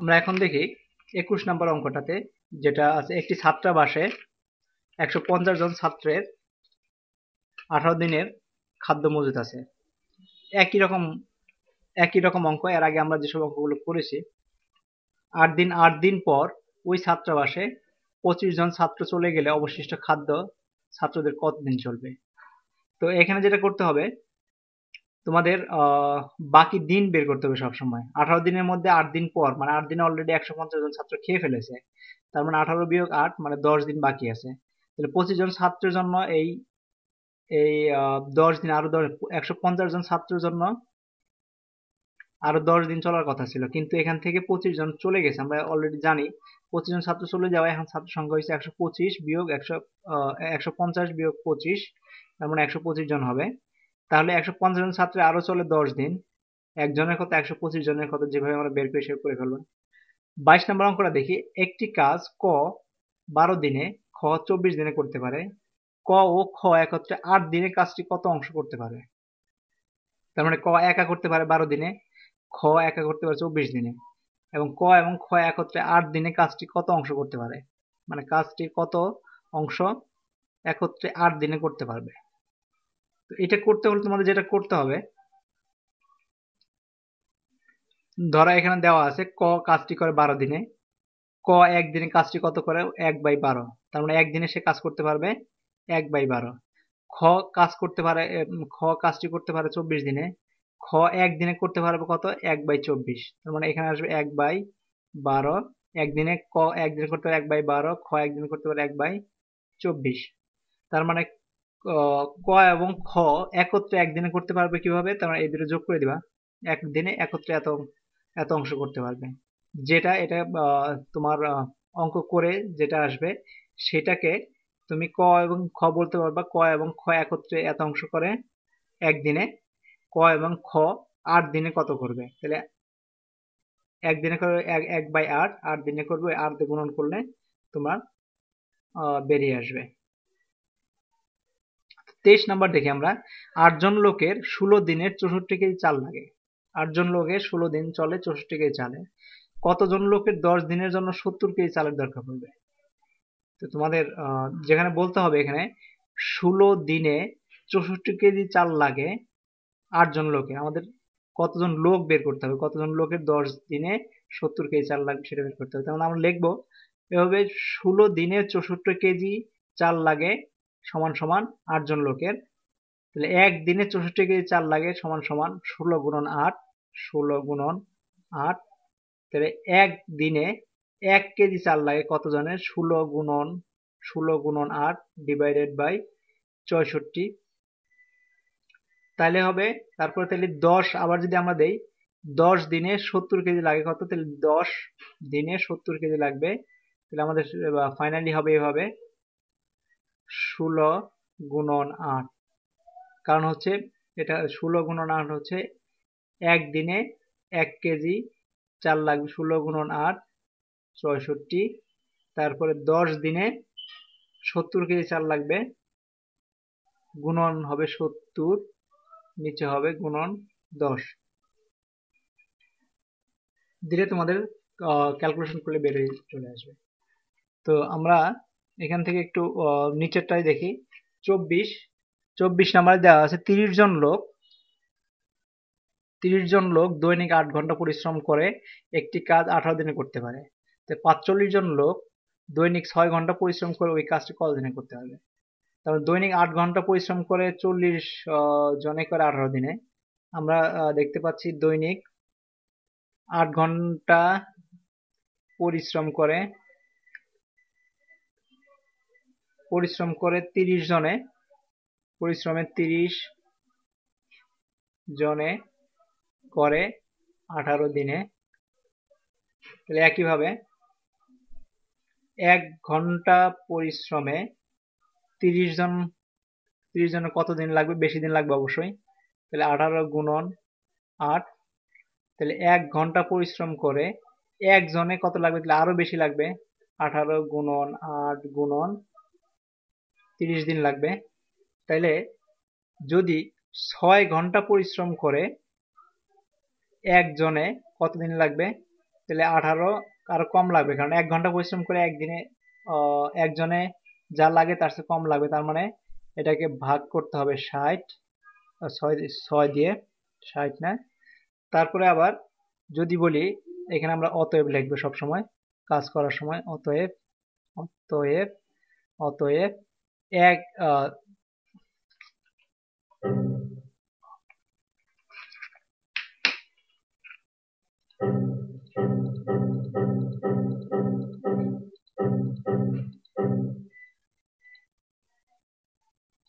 আমরা এখন দেখি একুশ নম্বর অঙ্কটাতে, যেটা আছে, একটি ছাত্রাবাসে একশো পঞ্চাশ জন ছাত্রের আঠারো দিনের খাদ্য মজুদ আছে। একই রকম একই রকম অঙ্ক, এর আগে আমরা যেসব অঙ্কগুলো করেছি, আট দিন আট দিন পর ওই ছাত্রাবাসে পঁচিশ জন ছাত্র চলে গেলে অবশিষ্ট খাদ্য ছাত্রদের কতদিন চলবে? তো এখানে যেটা করতে হবে তোমাদের বাকি দিন বের করতে হবে সবসময়। আঠারো দিনের মধ্যে আট দিন পর মানে আট দিনে অলরেডি একশো পঞ্চাশ জন ছাত্র খেয়ে ফেলেছে। তার মানে আঠারো বিয়োগ আট মানে দশ দিন বাকি আছে। তাহলে পঁচিশ জন ছাত্রের জন্য এই এই দশ দিন, আরও দশ, একশো পঞ্চাশ জন ছাত্রের জন্য আরও দশ দিন চলার কথা ছিল। কিন্তু এখান থেকে পঁচিশ জন চলে গেছে। আমরা অলরেডি জানি, পঁচিশ জন ছাত্র চলে যাওয়া এখন ছাত্র সংখ্যা হয়েছে একশো পঁচিশ বিয়োগ একশো একশো পঞ্চাশ বিয়োগ পঁচিশ, তার মানে একশো পঁচিশ জন হবে। তাহলে একশো পঞ্চাশ জন ছাত্রে আরও চলে দশ দিন। একজনের কথা একশো পঁচিশ জনের কথা যেভাবে আমরা বের করে সেভাবে করে ফেলব। বাইশ নম্বর অঙ্কটা দেখি। একটি কাজ ক বারো দিনে, খ চব্বিশ দিনে করতে পারে। ক ও খ একত্রে আট দিনে কাজটি কত অংশ করতে পারে? তার মানে ক একা করতে পারে বারো দিনে, খ একা করতে পারে চব্বিশ দিনে। এবং ক এবং খ একত্রে আট দিনে কাজটি কত অংশ করতে পারে? মানে কাজটির কত অংশ একত্রে আট দিনে করতে পারবে? এটা করতে হলে তোমাদের যেটা করতে হবে, ধরা এখানে দেওয়া আছে ক কাজটি করে বারো দিনে। ক একদিনে কাজটি কত করে? এক বাই বারো। তার মানে একদিনে সে কাজ করতে পারবে এক বাই বারো। খ কাজ করতে পারে খ কাজটি করতে পারে চব্বিশ দিনে। খ একদিনে করতে পারবে কত? এক বাই চব্বিশ। তার মানে এখানে আসবে এক বাই বারো। একদিনে ক একদিনে করতে পারে এক বাই বারো, খ একদিনে করতে পারে এক বাই চব্বিশ। তার মানে ক এবং খ একত্রে একদিনে করতে পারবে কীভাবে? তোমরা মানে এই দুটো যোগ করে দিবা। একদিনে একত্রে এত এত অংশ করতে পারবে। যেটা, এটা তোমার অঙ্ক করে যেটা আসবে, সেটাকে তুমি ক এবং খ বলতে পারবা। ক এবং খ একত্রে এত অংশ করে একদিনে। ক এবং খ আট দিনে কত করবে? তাহলে একদিনে করবে এক এক বাই আট আট দিনে করবে আট দিয়ে গুণন করলে তোমার বেরিয়ে আসবে। তেইশ নাম্বার দেখি আমরা। আটজন লোকের ষোলো দিনের চৌষট্টি কেজি চাল লাগে। আটজন লোকের ষোলো দিন চলে, চৌষট্টি কেজি চালে। কতজন লোকের দশ দিনের জন্য সত্তর কেজি চালের দরকার পড়বে? তো তোমাদের যেখানে বলতে হবে এখানে, ষোলো দিনে চৌষট্টি কেজি চাল লাগে আটজন লোকে। আমাদের কতজন লোক বের করতে হবে? কতজন লোকের দশ দিনে সত্তর কেজি চাল লাগবে সেটা বের করতে হবে। তাহলে আমরা লিখব এভাবে ষোলো দিনে চৌষট্টি কেজি চাল লাগে সমান সমান আটজন লোকের। তাহলে এক দিনে চৌষট্টি কেজি চাল লাগে সমান সমান ষোলো গুণন আট, ষোলো গুণন আট। তাহলে এক দিনে এক কেজি চাল লাগে কতজনের ষোলো গুণন ষোলো গুণন আট ডিভাইডেড বাই চৌষট্টি। তাহলে হবে, তারপরে তাহলে দশ, আবার যদি আমরা দেই, দশ দিনে সত্তর কেজি লাগে কত? তাহলে দশ দিনে সত্তর কেজি লাগবে। তাহলে আমাদের ফাইনালি হবে এভাবে। ষোলো গুণন আট। কারণ হচ্ছে এটা ষোলো গুণন আট হচ্ছে একদিনে এক কেজি চাল লাগবে। ষোলো গুণন আট ছয়ষট্টি। তারপরে দশ দিনে সত্তর কেজি চাল লাগবে। গুণন হবে সত্তর, নিচে হবে গুণন দশ। দিলে তোমাদের ক্যালকুলেশন করলে বেরিয়ে চলে আসবে। তো আমরা এখান থেকে একটু নিচেরটাই দেখি। চব্বিশ চব্বিশ নাম্বারে দেওয়া আছে, তিরিশ জন লোক। তিরিশ জন লোক দৈনিক আট ঘণ্টা পরিশ্রম করে একটি কাজ আঠারো দিনে করতে পারে। তো পাঁচচল্লিশ জন লোক দৈনিক ছয় ঘণ্টা পরিশ্রম করে ওই কাজটি কত দিনে করতে হবে তারপর দৈনিক আট ঘণ্টা পরিশ্রম করে চল্লিশ জনে করে আঠারো দিনে আমরা দেখতে পাচ্ছি দৈনিক আট ঘণ্টা পরিশ্রম করে পরিশ্রম করে তিরিশ জনে পরিশ্রমের তিরিশ জনে করে আঠারো দিনে। তাহলে একইভাবে এক ঘণ্টা পরিশ্রমে তিরিশ জন, তিরিশ জনের কত দিন লাগবে? বেশি দিন লাগবে অবশ্যই। তাহলে আঠারো গুণন আট, তাহলে এক ঘণ্টা পরিশ্রম করে একজনে কত লাগবে? তাহলে আরও বেশি লাগবে। আঠারো গুণন আট গুণন তিরিশ দিন লাগবে। তাইলে যদি ছয় ঘণ্টা পরিশ্রম করে একজনে কতদিন লাগবে? তাহলে আঠারো আরও কম লাগবে, কারণ এক ঘণ্টা পরিশ্রম করে একদিনে একজনে যা লাগে তার চেয়ে কম লাগবে। তার মানে এটাকে ভাগ করতে হবে ষাট ছয় ছয় দিয়ে, ষাট না? তারপরে আবার যদি বলি, এখানে আমরা অতএব লিখব সবসময়, কাজ করার সময় অতএব অতএব অতএব এক আহ,